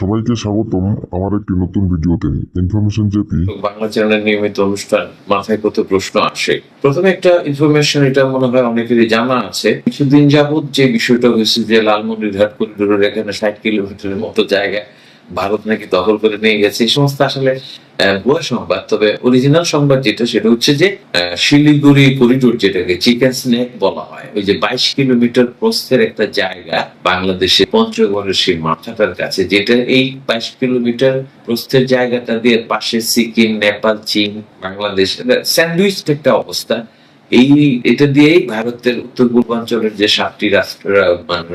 সবাইকে স্বাগতম আমার একটি নতুন ভিডিওতে। ইনফরমেশন জেপি বাংলা চ্যানেলের নিয়মিত অনুষ্ঠান মাথায় কত প্রশ্ন আসে? প্রথমে একটা ইনফরমেশন এটা মনে হয় অনেকেরই জানা আছে। কিছুদিন যাবত যে বিষয়টা হয়েছে যে লালমনিরহাট করিডোরের এখানে ষাট কিলোমিটারের মতো জায়গা ভারত নাকি দখল করে নিয়ে গেছে, এই সমস্ত আসলে ভুয়া সংবাদ। তবে অরিজিনাল সংবাদ যেটা, সেটা হচ্ছে যে শিলিগুড়ি করিডোর যেটাকে চিকেন স্নেক বলা হয়, ওই যে বাইশ কিলোমিটার প্রস্থের একটা জায়গা বাংলাদেশে পঞ্চগড়ের সেই মাথাটার কাছে, যেটা এই বাইশ কিলোমিটার প্রস্থের জায়গাটা দিয়ে পাশে সিকিম, নেপাল, চীন, বাংলাদেশ স্যান্ডউইচ একটা অবস্থা। এই, এটা দিয়েই ভারতের উত্তর পূর্বাঞ্চলের যে সাতটি রাষ্ট্র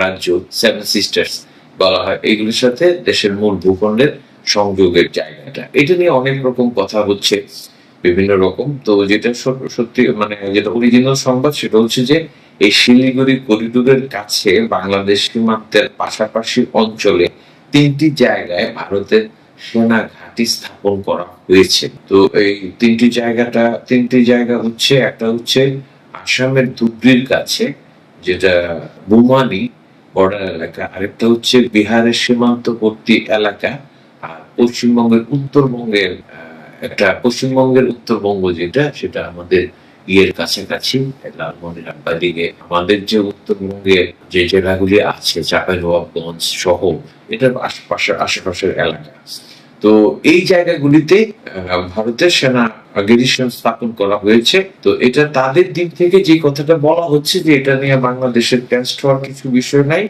রাজ্য সেভেন সিস্টার্স বলা হয় এগুলির সাথে দেশের মূল ভূখণ্ডের সংযোগের জায়গাটা। এটা নিয়ে অনেক রকম কথা হচ্ছে, বিভিন্ন রকম। তো যেটা সত্যি মানে যেটা অরিজিনাল সংবাদ সেটা হচ্ছে যে, এই শিলিগুড়ি করিডোরের কাছে বাংলাদেশ সীমান্তের পাশাপাশি অঞ্চলে তিনটি জায়গায় ভারতের সেনা ঘাঁটি স্থাপন করা হয়েছে। তো এই তিনটি জায়গাটা, তিনটি জায়গা হচ্ছে, একটা হচ্ছে আসামের ধুবড়ির কাছে, যেটা বুমানি বর্ডার এলাকা, আরেকটা হচ্ছে বিহারের সীমান্তবর্তী এলাকা, আর পশ্চিমবঙ্গের উত্তরবঙ্গের একটা পশ্চিমবঙ্গের উত্তরবঙ্গ যেটা, সেটা আমাদের ইয়ের কাছাকাছি, লালমনিরহাট আমাদের যে উত্তরবঙ্গে যে জেলাগুলি আছে, চাঁপাইনবাবগঞ্জ সহ, এটার আশেপাশের আশেপাশের এলাকা তো এই জায়গাগুলিতে ভারতের সেনা গেরিশন স্থাপন করা হয়েছে। তো এটা তাদের দিক থেকে যে কথাটা বলা হচ্ছে যে এটা নিয়ে বাংলাদেশের টেন্সড হওয়ার কিছু বিষয় নাই,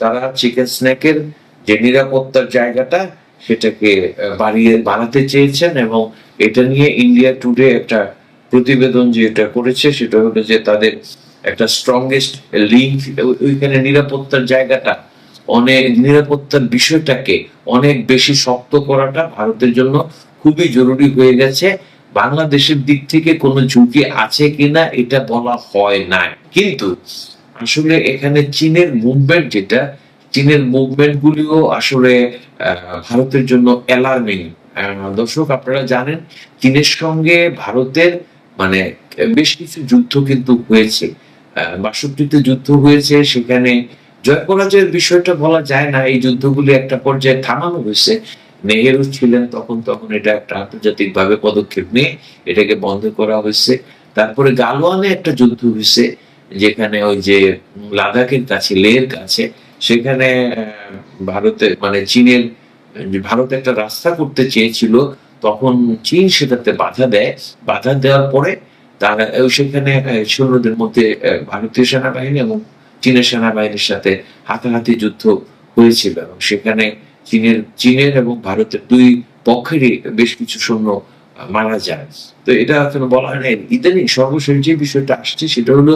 তারা চিকেন স্ন্যাকের যে নিরাপত্তার জায়গাটা, সেটাকে বাড়িয়ে বাড়াতে চেয়েছেন এবং এটা নিয়ে ইন্ডিয়া টুডে একটা প্রতিবেদন যে এটা করেছে, সেটা হলো যে তাদের একটা স্ট্রংগেস্ট লিঙ্ক ওইখানে নিরাপত্তার জায়গাটা অনেক নিরাপত্তার বিষয়টাকে অনেক বেশি শক্ত করাটা ভারতের জন্য খুবই জরুরি হয়ে গেছে। বাংলাদেশের দিক থেকে কোনো ঝুঁকি আছে কিনা এটা বলা হয় না। কিন্তু আসলে এখানে চীনের মুভমেন্ট যেটা, চীনের মুভমেন্ট গুলিও আসলে ভারতের জন্য অ্যালার্মিং দর্শক, আপনারা জানেন, চীনের সঙ্গে ভারতের মানে বেশ কিছু যুদ্ধ কিন্তু হয়েছে। বাষট্টিতে যুদ্ধ হয়েছে, সেখানে জয় পরাজয়ের বিষয়টা বলা যায় না, এই যুদ্ধগুলি একটা পর্যায়ে থামানো হয়েছে। নেহেরু ছিলেন তখন তখন এটা একটা আন্তর্জাতিক ভাবে পদক্ষেপ নিয়ে এটাকে বন্ধ করা হয়েছে। তারপরে গালওয়ানে একটা যুদ্ধ হয়েছে, যেখানে ওই যে লাদাখের কাছে, লেহের কাছে, সেখানে ভারতে মানে চীনের, ভারত একটা রাস্তা করতে চেয়েছিল, তখন চীন সেটাতে বাধা দেয়। বাধা দেওয়ার পরে তারা, সেখানে সৈন্যদের মধ্যে ভারতীয় সেনাবাহিনী এবং চীনের সেনাবাহিনীর সাথে হাতাহাতি যুদ্ধ হয়েছিল এবং সেখানে চীনের চীনের এবং ভারতের দুই পক্ষেরই বেশ কিছু সৈন্য মারা যায়। তো এটা এখনও বলা হয় ইদানিং সর্বশেষ যে বিষয়টা আসছে সেটা হলো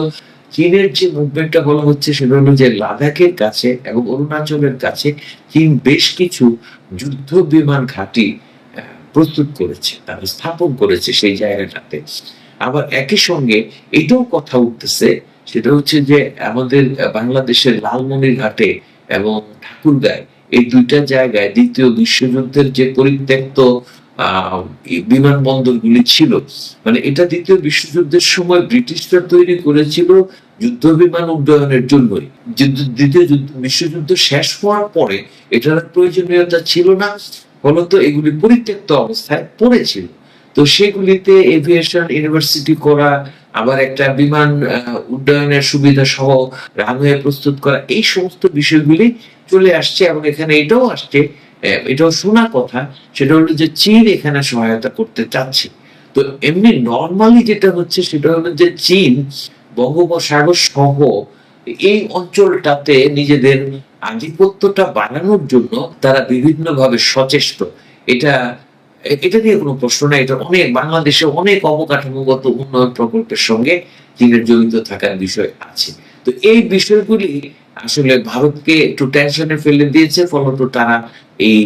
চীনের যে মুভমেন্টটা বলা হচ্ছে সেটা হলো যে লাদাখের কাছে এবং অরুণাচলের কাছে চীন বেশ কিছু যুদ্ধ বিমান ঘাঁটি প্রস্তুত করেছে, তারা স্থাপন করেছে সেই জায়গাটাতে। আবার একই সঙ্গে এটাও কথা উঠতেছে সেটা হচ্ছে যে আমাদের বাংলাদেশের লালমনিরহাটে এবং ঠাকুরগাঁয় এই দুইটা জায়গায় দ্বিতীয় বিশ্বযুদ্ধের যে পরিত্যক্ত বিমানবন্দরগুলি ছিল মানে এটা দ্বিতীয় বিশ্বযুদ্ধের সময় ব্রিটিশরা তৈরি করেছিল যুদ্ধ বিমান উড্ডয়নের জন্যই। দ্বিতীয় যুদ্ধ, বিশ্বযুদ্ধ শেষ হওয়ার পরে এটার প্রয়োজনীয়তা ছিল না, ফলত এগুলি পরিত্যক্ত অবস্থায় পড়েছিল। তো সেগুলিতে এভিয়েশন ইউনিভার্সিটি করা, আবার একটা বিমান উড্ডয়নের সুবিধা সহ রানওয়ে প্রস্তুত করা, এই সমস্ত বিষয়গুলি চলে আসছে এবং এখানে এটাও আসছে এটাও শোনা কথা, সেটা হলো যে চীন এখানে সহায়তা করতে চাচ্ছে। তো এমনি নর্মালি যেটা হচ্ছে সেটা হলো যে চীন বঙ্গোপসাগর সহ এই অঞ্চলটাতে নিজেদের আধিপত্যটা বাড়ানোর জন্য তারা বিভিন্নভাবে সচেষ্ট। এটা এটা নিয়ে কোনো প্রশ্ন নাই। এটা অনেক বাংলাদেশে অনেক অবকাঠামোগত উন্নয়ন প্রকল্পের সঙ্গে চীনের জড়িত থাকার বিষয় আছে। তো এই বিষয়গুলি আসলে ভারতকে একটু টেনশনে ফেলে দিয়েছে, ফলত তারা এই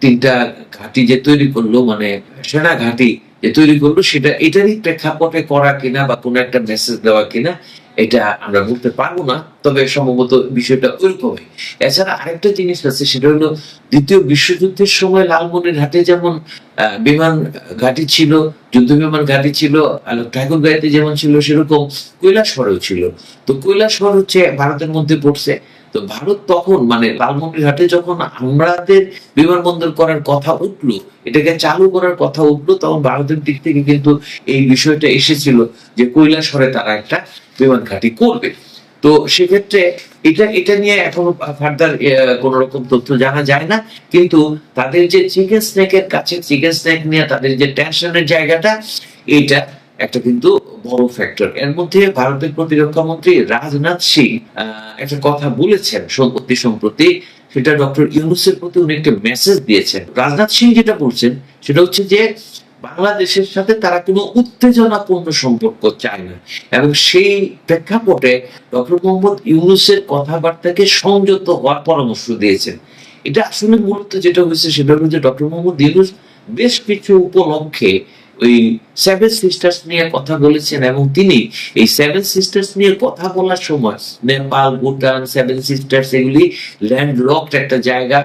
তিনটা ঘাঁটি যে তৈরি করল মানে সেনা ঘাঁটি যে তৈরি করল সেটা এটারই প্রেক্ষাপটে করা কিনা বা কোনো একটা মেসেজ দেওয়া কিনা এটা আমরা বলতে পারব না তবে সম্ভবত বিষয়টা ওইরকমই। এছাড়া আরেকটা জিনিস আছে সেটা হলো দ্বিতীয় বিশ্বযুদ্ধের সময় লালমনিরহাটে যেমন আহ, বিমান ঘাঁটি ছিল যুদ্ধ বিমান ঘাঁটি ছিল আর ঠাকুরগাঁইতে যেমন ছিল সেরকম কৈলাসহরেও ছিল। তো কৈলাসহর হচ্ছে ভারতের মধ্যে পড়ছে। তো ভারত তখন মানে লালমনিরহাটে যখন আমাদের বিমানবন্দর করার কথা উঠল, এটাকে চালু করার কথা উঠল, তখন ভারতের দিক থেকে কিন্তু এই বিষয়টা এসেছিল যে কৈলাসরে তারা একটা বিমান ঘাঁটি করবে। তো সেক্ষেত্রে এটা এটা নিয়ে এখনও ফার্দার কোন রকম তথ্য জানা যায় না। কিন্তু তাদের যে চিকেন স্নেকের কাছে, চিকেন স্নেক নিয়ে তাদের যে টেনশনের জায়গাটা এটা একটা কিন্তু বড় ফ্যাক্টর এর মধ্যে ভারতের প্রতিরক্ষা মন্ত্রী রাজনাথ সিং একটা কথা বলেছেন সম্প্রতি সম্প্রতি। সেটা ডক্টর ইউনুসের প্রতি উনি একটা মেসেজ দিয়েছেন। রাজনাথ সিং যেটা বলছেন, সেটা হচ্ছে যে বাংলাদেশের সাথে তারা কোনো উত্তেজনাপূর্ণ সম্পর্ক চায় না। এবং সেই প্রেক্ষাপটে ডক্টর মোহাম্মদ ইউনুসের কথাবার্তাকে সংযত হওয়ার পরামর্শ দিয়েছেন। এটা আসলে মূলত যেটা হয়েছে, সেটা হচ্ছে ডক্টর মোহাম্মদ ইউনুস বেশ কিছু উপলক্ষে ওই সেভেন সিস্টার্স নিয়ে কথা বলেছেন এবং তিনি এই সেভেন সিস্টার্স নিয়ে কথা বলার সময় নেপাল, ভুটান সেভেন সিস্টার্স এগুলি ল্যান্ড লকড একটা জায়গা,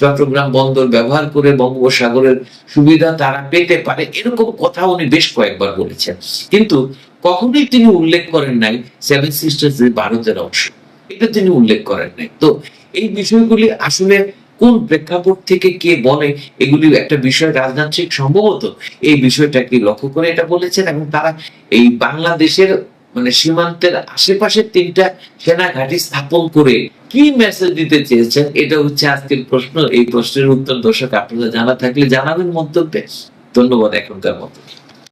চট্টগ্রাম বন্দর ব্যবহার করে বঙ্গোপসাগরের সুবিধা তারা পেতে পারে। এরকম কথা উনি বেশ কয়েকবার বলেছেন। কিন্তু কখনোই তিনি উল্লেখ করেন নাই সেভেন সিস্টার্স ভারতের অংশ। এটা তিনি উল্লেখ করেন নাই। তো এই বিষয়গুলি আসলে কোন প্রেক্ষাপট থেকে কে বলে এগুলি একটা বিষয় রাজনাথ সম্ভবত? এই বিষয়টাকে লক্ষ্য করে এটা বলেছেন এবং তারা এই বাংলাদেশের মানে সীমান্তের আশেপাশে তিনটা সেনা ঘাঁটি স্থাপন করে কি মেসেজ দিতে চেয়েছেন? এটা হচ্ছে আজকের প্রশ্ন। এই প্রশ্নের উত্তর দর্শক আপনারা জানা থাকলে জানাবেন মন্তব্যে। ধন্যবাদ এখনকার মতো।